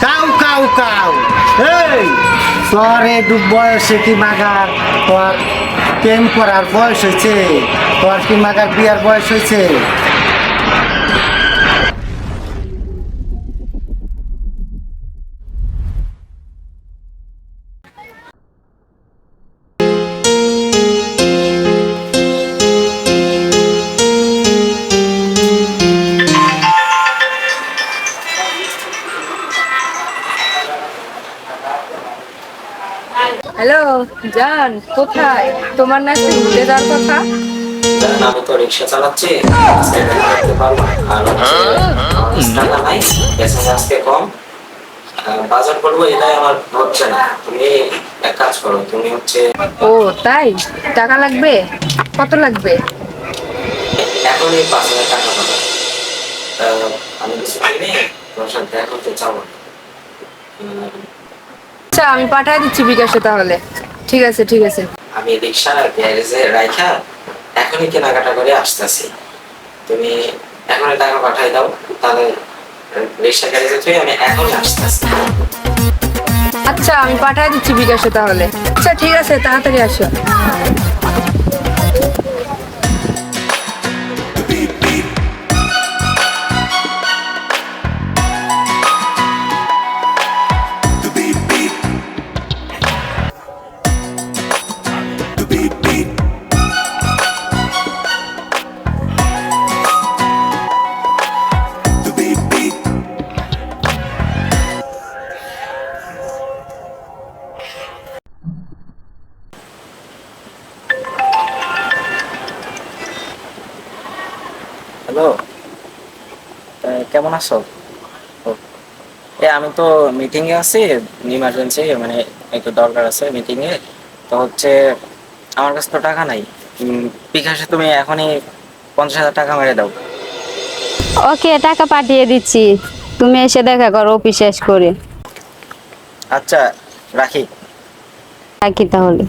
Cow কাউ কাউ। এই, তোরে দু বয়সে কি মাগার? তোর প্রেম করার বয়স হয়েছে। তোর কি মাগার বিয়ার বয়স হয়েছে? জান কোথায়? তোমার না ঘুরে যাওয়ার কথা? আমি তো রিক্সা চালাচ্ছি আজকে করতে পারব আর টাকা নাই পেছনে আজকে কম। বাজার করব এটাই আমার হচ্ছে না। তুমি এক কাজ করো তুমি হচ্ছে ও তাই? টাকা লাগবে? কত লাগবে? এখনই পাঁচ হাজার টাকা পাবো আমি কিছু কিনে তোমার সাথে দেখা করতে চাবো। আচ্ছা আমি পাঠিয়ে দিচ্ছি বিকাশে তাহলে। ঠিক আছে ঠিক আছে। আমি রিক্সা গ্যারেজে রাইখা এখনই কেনাকাটা করে আসতেছি। তুমি এখনই টাকা পাঠাই দাও তাহলে রিক্সা গ্যারেজে তুই আমি এখনই আসতেছি। আচ্ছা আমি পাঠাই দিচ্ছি বিকাশে তাহলে। আচ্ছা ঠিক আছে তাড়াতাড়ি আসো। হ্যালো কেমন আছো? এ আমি তো মিটিং এ আছি ইমার্জেন্সি মানে একটু দরকার আছে মিটিং এ তো হচ্ছে আমার কাছে তো টাকা নাই। বিকাশে তুমি এখনই পঞ্চাশ হাজার টাকা মেরে দাও। ওকে টাকা পাঠিয়ে দিচ্ছি। তুমি এসে দেখা করো অফিস শেষ করে। আচ্ছা রাখি। রাখি তাহলে।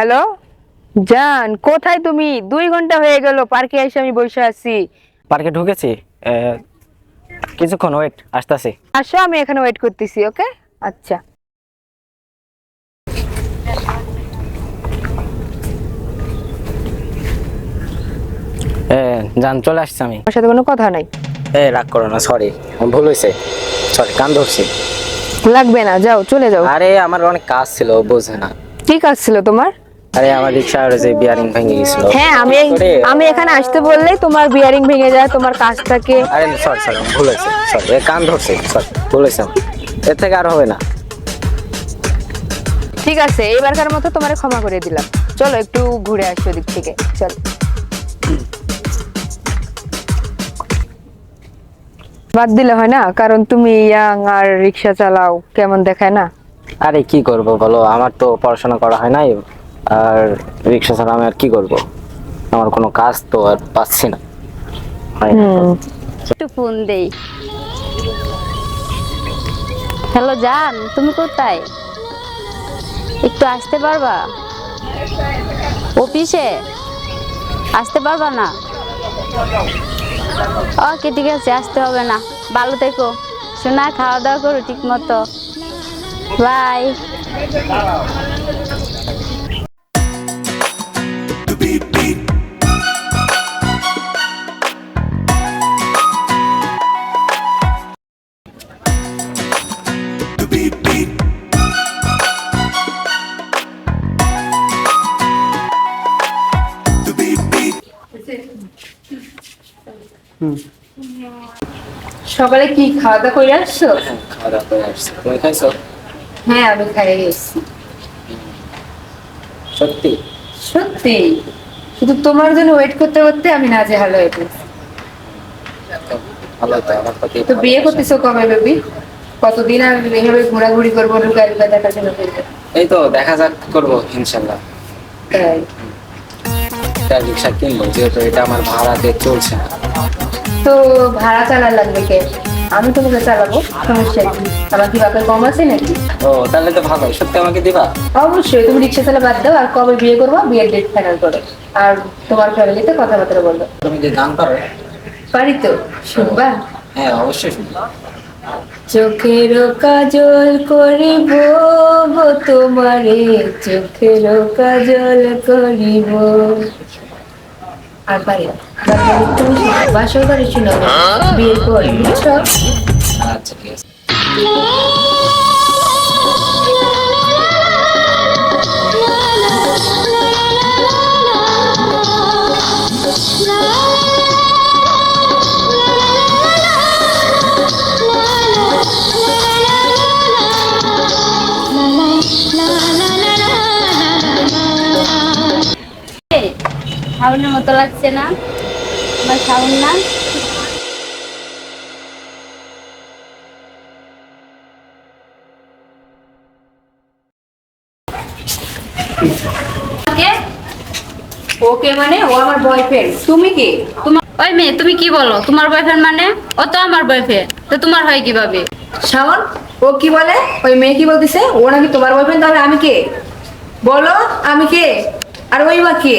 হ্যালো? জান কোথায় তুমি? দুই ঘণ্টা হয়ে গেল পার্কে এসে আমি বসে আছি। পার্কে ঢুকেছি? আহ, কিছুক্ষণ ওয়েট আসতেছি। আসো আমি এখানে ওয়েট করতেছি ওকে আচ্ছা। যান চলে আসছি আমি। আমার সাথে কোনো কথা নাই। এ রাগ করো না সরি ভুল হয়েছে সরি কান ধরছি। লাগবে না যাও চলে যাও। আরে আমার অনেক কাজ ছিল বোঝে না। কি কাজ ছিল তোমার? আরে আমার যে বিয়ারিং ভেঙে গেছিল। হ্যাঁ আমি আমি এখানে আসতে বললেই তোমার বিয়ারিং ভেঙে যায় তোমার কাজটাকে। আরে সরি সরি ভুল হয়েছে সরি এ কান ধরছে সরি ভুল হয়েছে। এর থেকে আর হবে না। ঠিক আছে এবারকার মতো তোমার ক্ষমা করে দিলাম। চলো একটু ঘুরে আসো দিক থেকে চলো। বাদ দিলে হয় না? কারণ তুমি ইয়াং আর রিক্সা চালাও কেমন দেখায় না? আরে কি করব বলো? আমার তো পড়াশোনা করা হয় নাই। আর রিক্সা ছাড়া আমি আর কি করব? আমার কোনো কাজ তো আর পাচ্ছি না। না তো। হুম একটু ফোন দেই। হ্যালো জান তুমি কোথায়? একটু আসতে পারবা? অফিসে? আসতে পারবা না? ওকে ঠিক আছে আসতে হবে না। ভালো থেকো। শোনা খাওয়া দাওয়া করো ঠিক মতো বাই। সকালে কি খাওয়া দাওয়া করে আসছো? হ্যাঁ, খাওয়া দাওয়া করে আসছি। তুমি খাইছো? হ্যাঁ আমি খাই গেছি সত্যি? সত্যি। শুধু তোমার জন্য ওয়েট করতে করতে আমি নাজেহাল হয়ে পড়েছি। তো বিয়ে করতেছো কবে বেবি? কতদিন আর এইভাবে ঘোরাঘুরি করব লুকা লুকা দেখাশোনা করব? এই তো দেখা যাক করব ইনশাল্লাহ। তাই? একটা রিক্সা কিনবো যেহেতু এটা আমার ভাড়া দিয়ে চলছে না। তো ভাড়া চালার লাগবে কে? আমি তোমাকে চালাবো সমস্যা কি? আমার কি বাপের কম আছে নাকি? ও তাহলে তো ভালো সত্যি আমাকে দিবা? অবশ্যই তুমি রিক্সা চালা বাদ দাও আর কবে বিয়ে করব? বিয়ের ডেট ফাইনাল করো। আর তোমার ফ্যামিলিতে কথাবার্তা বলো। তুমি যে গান পারো পারি তো? শুনবা? হ্যাঁ অবশ্যই শুনব। চোখের কাজল করিব তোমারে চোখের কাজল করিব। আর পারি। তুমি। বাসর বাড়ি শুনো বিয়ের পর আচ্ছা ঠিক আছে শাওনের মতো লাগছে না। আমার শাওন না। ওকে? মানে ও আমার বয়ফ্রেন্ড তুমি কি? তোমার ওই মেয়ে তুমি কি বলো? তোমার বয়ফ্রেন্ড মানে? ও তো আমার বয়ফ্রেন্ড তো তোমার হয় কীভাবে? শাওন ও কি বলে? ওই মেয়ে কি বলতেছে? ও নাকি তোমার বয়ফ্রেন্ড তাহলে আমি কে? বলো আমি কে? আর ওই বা কে?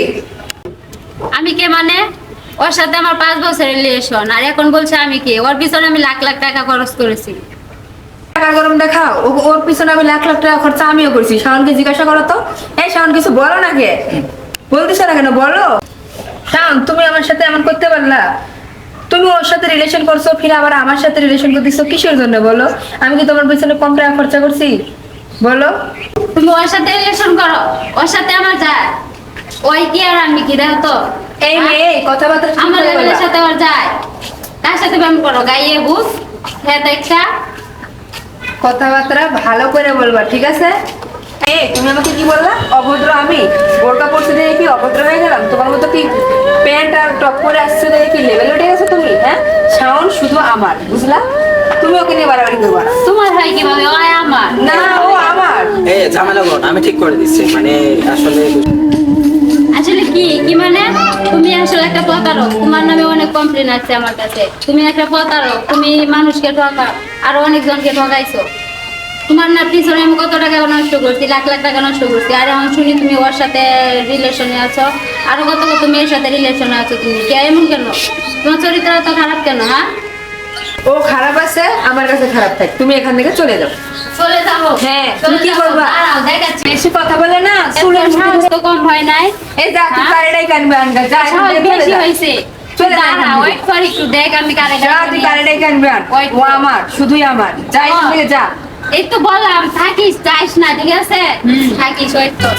আমি কে মানে? ওর সাথে আমার পাঁচ বছরের রিলেশন আর এখন বলছে আমি কে? ওর পিছনে আমি লাখ লাখ টাকা খরচ করেছি। টাকা গরম দেখাও ওর পিছনে আমি লাখ লাখ টাকা খরচা আমিও করছি। শাওনকে জিজ্ঞাসা করো তো এই শাওন কিছু বলো না কে? বলতেছো না কেন? বলো। শাওন তুমি আমার সাথে এমন করতে পারলা? তুমি ওর সাথে রিলেশন করছ ফিরে আবার আমার সাথে রিলেশন করতেছো কিসের জন্য বলো? আমি কি তোমার পিছনে কম টাকা খরচা করছি? বলো। তুমি ওর সাথে রিলেশন করো। ওর সাথে আমার যায়। ওই কি আর আমি কি দেখো তো? এই মেয়ে এই কথাবার্তা আমার লেভেলের সাথে ওর যায়। তার সাথে প্রেম করো গাইয়ে বুঝ। হ্যাঁ দেখা। কথাবার্তা ভালো করে বলবা ঠিক আছে? এ তুমি আমাকে কি বললা? অভদ্র আমি? বোরকা পড়তে দেখে কি অভদ্র হয়ে গেলাম। তোমার মতো কি প্যান্ট আর টপ পরে আসছে দেখে? কি লেভেল উঠে গেছো তুমি হ্যাঁ? সাউন্ড শুধু আমার বুঝলা? তুমি ওকে নিয়ে বাড়াবাড়ি করবা না। তোমার হয় কীভাবে? ওই আমার। না ও আমার। এই ঝামেলা করো আমি ঠিক করে দিচ্ছি। মানে আসলে আসলে কি কি মানে? তুমি আসলে একটা প্রতারক। তোমার নামে অনেক কমপ্লেন আছে আমার কাছে। তুমি একটা প্রতারক, তুমি মানুষকে ঠকা আর অনেকজনকে ঠকাইছো। তোমার না পিছনে আমি কত টাকা নষ্ট করছি, লাখ লাখ টাকা নষ্ট করছি। আর এখন শুনি তুমি ওর সাথে রিলেশনে আছো। আরও কত কত মেয়ের সাথে রিলেশনে আছো তুমি। কে, এমন কেন? তোমার চরিত্র এত খারাপ কেন হ্যাঁ? ও খারাপ আছে আমার কাছে খারাপ থাক। তুমি এখান থেকে চলে যাও। চলে যাব। হ্যাঁ, তুমি কি। করবা? দেখাচ্ছি। বেশি কথা বলে না চুলের তো কম হয় নাই। এই যা তুই হ্যাঁ? কারেটাই কানবে আনগা যা বেশি শুধুই আমার। যা এই তো বললাম থাকিস যাইস না ঠিক আছে? থাকিস ওয়েট কর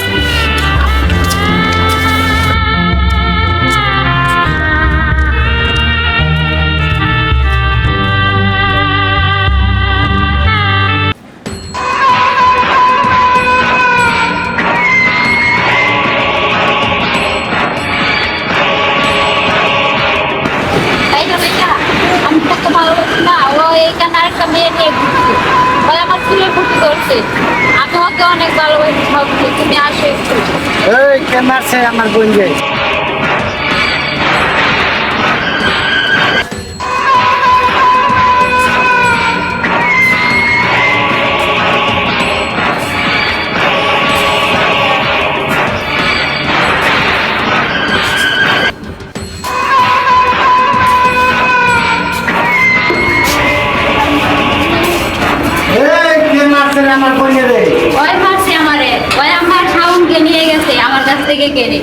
আমি ওকে অনেক ভালোবাসি। ভাবছি তুমি আসো এই কে মারছে আমার বোনকে? আমার বোনকে রে ওই মারছে আমারে। ওই আমার শাওনকে নিয়ে গেছে আমার কাছ থেকে কেড়ে।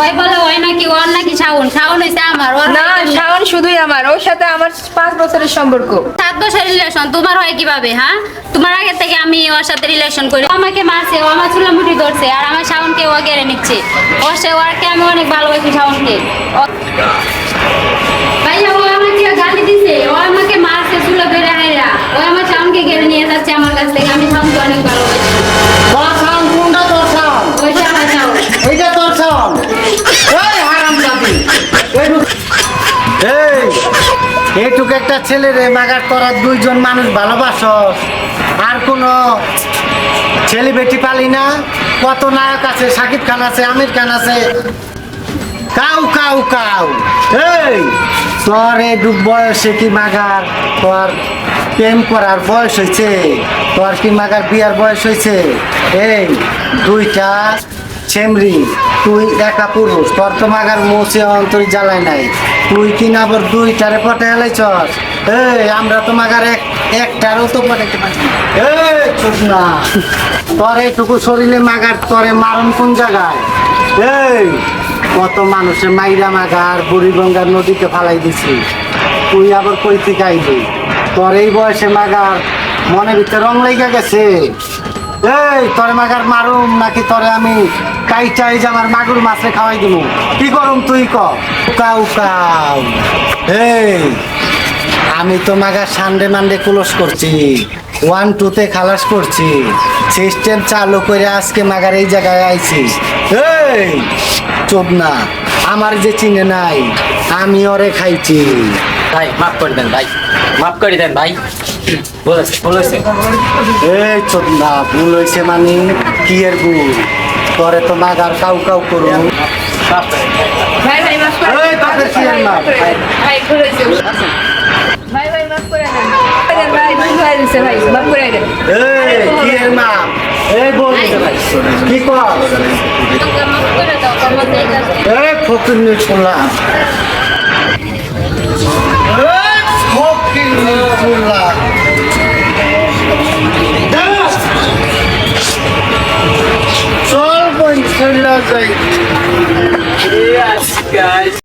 ওই বলে ওই নাকি ওর নাকি শাওন। শাওন হয়েছে আমার ওর না শাওন শুধুই আমার। ওর সাথে আমার পাঁচ বছরের সম্পর্ক। সাত বছর রিলেশন তোমার হয় কীভাবে হ্যাঁ? তোমার আগে থেকে আমি ওর সাথে রিলেশন করি। ও আমাকে মারছে ও আমার চুলামুটি ধরছে আর আমার শাওনকে ও কেড়ে নিচ্ছে। ও সে ওরকে আমি অনেক ভালোবাসি শাওনকে। একটা ছেলে রে, মাগার তোরা দুইজন মানুষ ভালোবাসস আর কোনো ছেলে বেটি পালি না। কত নায়ক আছে শাকিব খান আছে, আমির খান আছে। কাউ কাউ কাউ। এই, তোর একটু বয়সে কি মাগার, তোর প্রেম করার বয়স হয়েছে তোর কি মাগার বিয়ার বয়স হয়েছে এই, দুইটা ছেমরি, তুই একা পুরুষ, তোর তো মাগার মোছে অন্তরি জ্বালায় নাই। তুই কি না আবার দুইটারে পটে হেলাইছস এই, আমরা তো মাগার এক একটারও তো পটাইতে পারি না। এই, চুপ না। তোর এইটুকু শরীরে মাগার তোরে মারণ কোন জায়গায়? এই, কত মানুষের মাইরা মাগার বুড়িগঙ্গার নদীতে ফালাই দিছি। তুই আবার কই থেকে আইবি তোর এই বয়সে মাগার মনে ভিতরে রং লেগে গেছে। এই, তোরে মাগার মারুম নাকি তোরে আমি কাই চাই যে আমার মাগুর মাছে খাওয়াই দিব কি করুম তুই ক? কাউ কাউ। এই, আমি তো মাগার সানডে মানডে ক্লোজ করছি। ওয়ান, টুতে খালাস করছি। সিস্টেম চালু করে আজকে মাগার এই জায়গায় আইছি। এই, চোপ না। আমার যে চিনে নাই, আমি ওরে খাইছি। ভাই, মাফ করে দেন ভাই। মাফ করে দেন ভাই। এই না ভুল হয়েছে মানে কি এর ভুল? তোরে তো মাগার কাউ কাউ করুন। মাফ করে দেন। ভাই ভাই মাফ করে এই, তাদের কি নিয়ে করলাম চল বই চলে যাই Yes, guys.